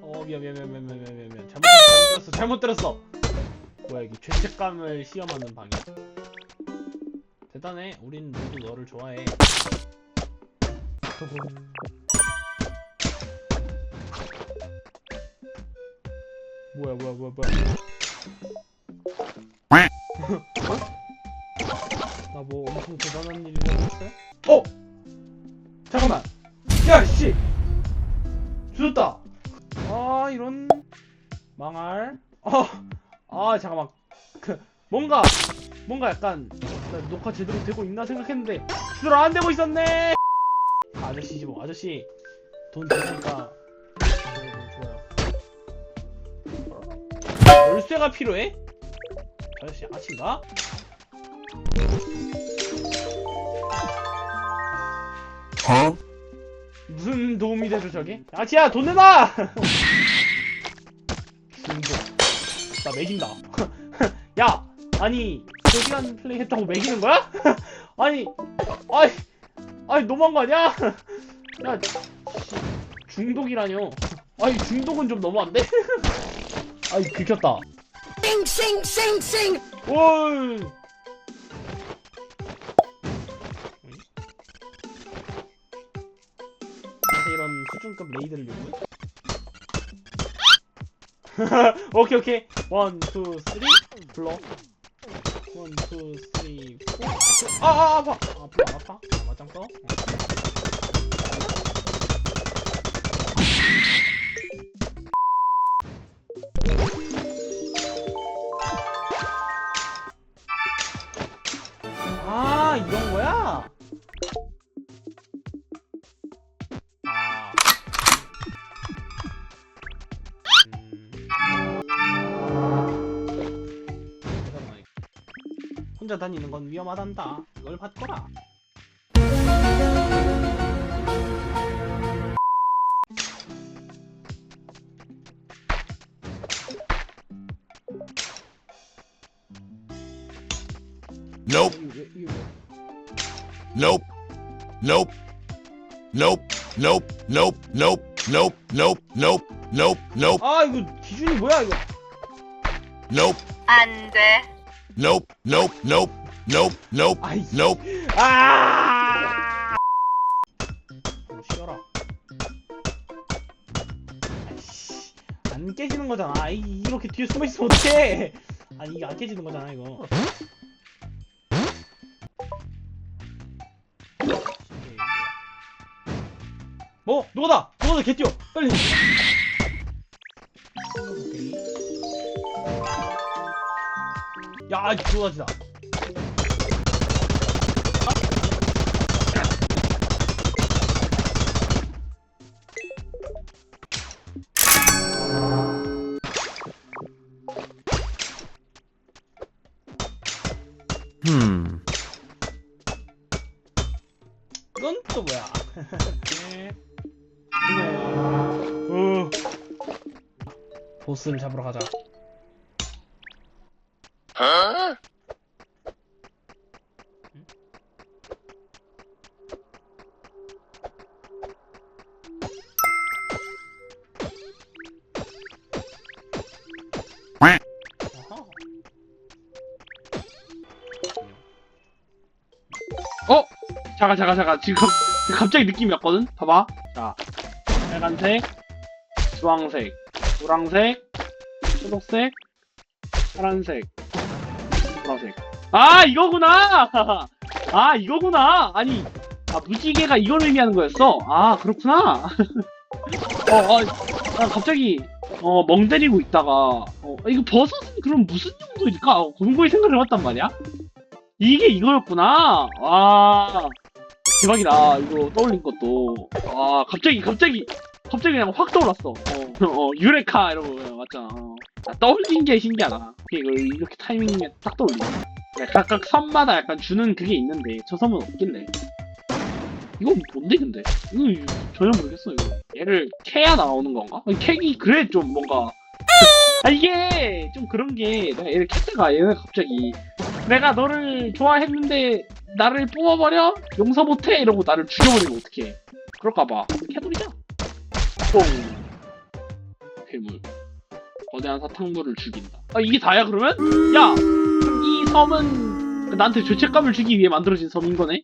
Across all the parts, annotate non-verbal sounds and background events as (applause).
어, 미안 미안 미안 미안 미안 미안 미안. 잘못, 들었어 잘못 들었어. 뭐야 이게 죄책감을 시험하는 방이야 대단해. 우린 모두 너를 좋아해. 또본. 뭐야 뭐야 뭐야 뭐야. (laughs) 나뭐 엄청 대단한 일이라고 했어요? 어! 잠깐만! 야, 씨! 주웠다! 아, 이런. 망할. 어! 아, 잠깐만. 그, 뭔가, 뭔가 약간, 나 녹화 제대로 되고 있나 생각했는데, 제대로 안 되고 있었네! 아, 아저씨지 뭐, 아저씨. 돈 주니까. 좋아요. 열쇠가 필요해? 아저씨, 아친가? Huh? 무슨 도움이 되죠 저게? 아치야 돈 내놔! 중독 나 매긴다 (laughs) 야 아니 3시간 플레이 했다고 매기는 거야? (laughs) 아니 아이 아니 너무한 거 아니야? (laughs) 야 씨, 중독이라뇨 아니 중독은 좀 너무한데? 아이 긁혔다 Sing, sing, sing, sing. 올 나한테 이런 수준급 레이드를 요구해? (laughs) 오케이 오케이 원, 투, 쓰리 불러 원, 투, 쓰리, 포 아, 아, 아파 아파 아파 아, 맞짱 떠? 혼자 다니는 건 위험하단다. 이걸 받거라. Nope, 이거 왜- 이거 왜- nope, nope, nope, nope, nope, nope, nope, nope, nope, nope, nope, 아 이거 기준이 뭐야 이거? nope, 안 돼. Nope, nope, nope, nope, nope, 아이 nope. 아! 좀 쉬어라. 아이씨, 안 깨지는 거잖아. 아이, 이렇게 뒤에 숨어 있으면 어떡해? 아니 이게 안 깨지는 거잖아 이거. 뭐 누구다? 누구다 개 뛰어 빨리. 야, 좋아지다. 이건 또 뭐야? 네. (laughs) 어. 보스를 잡으러 가자. 아하. 어? 잠깐 잠깐 잠깐 지금 갑자기 느낌이 왔거든? 봐봐 자 빨간색 주황색 노랑색 초록색 파란색 아 이거구나! (laughs) 아 이거구나! 아니 아 무지개가 이걸 의미하는 거였어? 아 그렇구나! 어어 (laughs) 난 갑자기 어 멍 때리고 있다가 어 이거 버섯은 그럼 무슨 용도일까? 어, 공부에 생각을 해봤단 말이야? 이게 이거였구나! 와 대박이다. 이거 떠올린 것도. 아 갑자기 갑자기 갑자기 그냥 확 떠올랐어. 어, 어 유레카 이러고 맞잖아. 어. 아, 떠올린 게 신기하다. 이걸 이렇게 타이밍에 딱 떠올리네. 야, 각각 섬마다 약간 주는 그게 있는데 저 섬은 없길래. 이거 뭔데 근데? 이거 전혀 모르겠어 이거. 얘를 캐야 나오는 건가? 캐기 그래 좀 뭔가. 아 이게 좀 그런 게 내가 얘를 캐다가 얘가 갑자기. 내가 너를 좋아했는데 나를 뽑아버려? 용서 못해? 이러고 나를 죽여버리면 어떡해. 그럴까봐. 캐돌이자 뽕. 괴물. 거대한 사탕물을 죽인다. 아 이게 다야 그러면? 야, 섬은 나한테 죄책감을 주기 위해 만들어진 섬인 거네?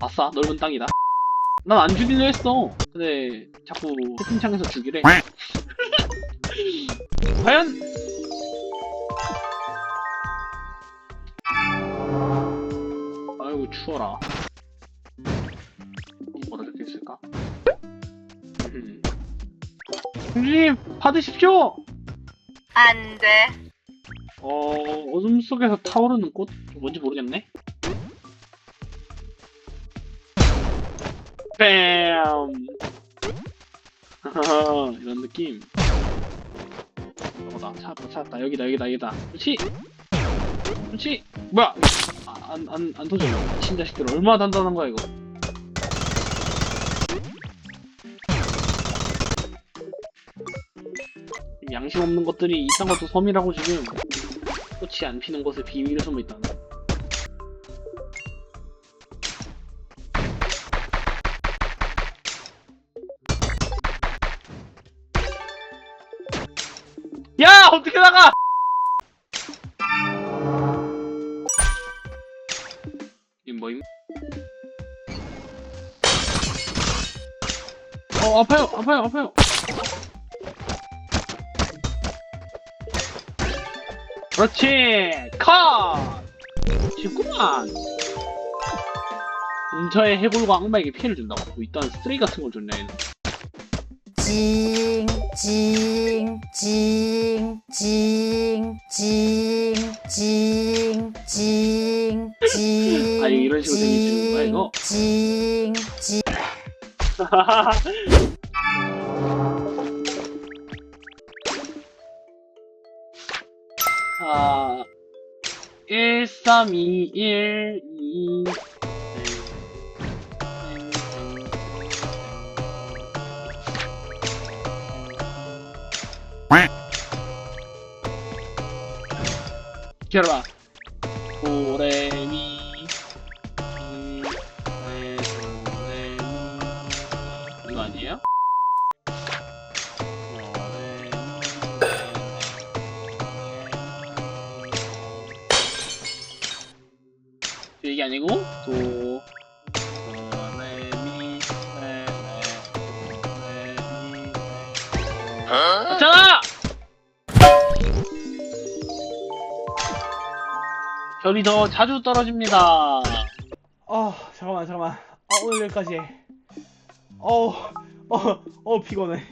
아싸, 넓은 땅이다. 난 안 죽이려 했어. 근데 자꾸 채팅창에서 죽이래. (laughs) 과연? 아이고 추워라. 뭐라 적혀 있을까? 음. 공주님 받으십시오. 안 돼. 어 어둠 속에서 타오르는 꽃 뭔지 모르겠네. 뱀. 하하, (laughs) 이런 느낌. 이거다 찾았다 찾았다 여기다 여기다 여기다. 그렇지. 그렇지. 뭐야? 안안 안 터져. 미친 자식들 얼마나 단단한 거야 이거. 양심 없는 것들이 이딴 것도 섬이라고 지금 꽃이 안 피는 곳에 비밀을 숨어 있다는. 야 어떻게 나가? 이 뭐임? 어 아파요 아파요 아파요. 그렇지 컷 쉽구만 근처의 해골과 악마에게 피해를 준다고 뭐 이딴 쓰레기 같은 걸 줬냐 얘는 징, 징, 징, 징, 징, 징, 징, (laughs) 징. 아, 이런 식으로 재밌는 거야, 이거? 징, 징. (laughs) 자 1, 3, 2, 1, 2 기다려봐 도레미 이거 아니에요? 게 아니고 도. 맞잖아! 별이 더 자주 떨어집니다. 어 잠깐만 잠깐만 아 오늘 여기까지 해. 어우 어, 어 피곤해